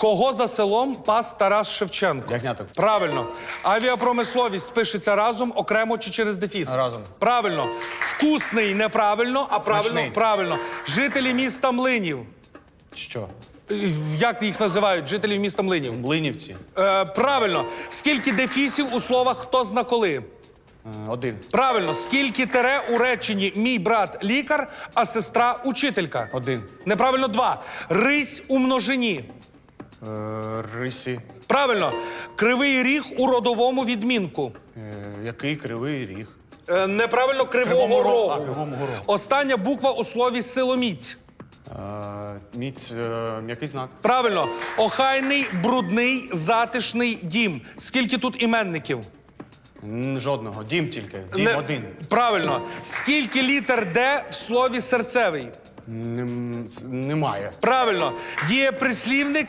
Кого за селом пас Тарас Шевченко? Ягняток. Правильно. Авіапромисловість пишеться разом, окремо чи через дефіс? Разом. Правильно. Вкусний неправильно, а правильно Смачний. правильно. Жителі міста Млинів. Що? Е, Як їх називають? Жителі міста Млинів? Млинівці. Е, правильно. Скільки дефісів у словах хто зна коли? Е, Один. Правильно. Скільки тере у реченні мій брат лікар, а сестра учителька? Один. Неправильно два. Рись у множині. Е, Рисі. Правильно. Кривий ріг у родовому відмінку. Е, Який кривий ріг? Е, неправильно кривого Кривому рогу. рогу. А, Кривому рогу. Остання буква у слові силоміць. Е, Міць. е, М'який знак. Правильно. Охайний, брудний, затишний дім. Скільки тут іменників? Жодного. Дім тільки. Дім Не- один. Правильно. Скільки літер Д в слові серцевий? Нем- Немає. Правильно. Дієприслівник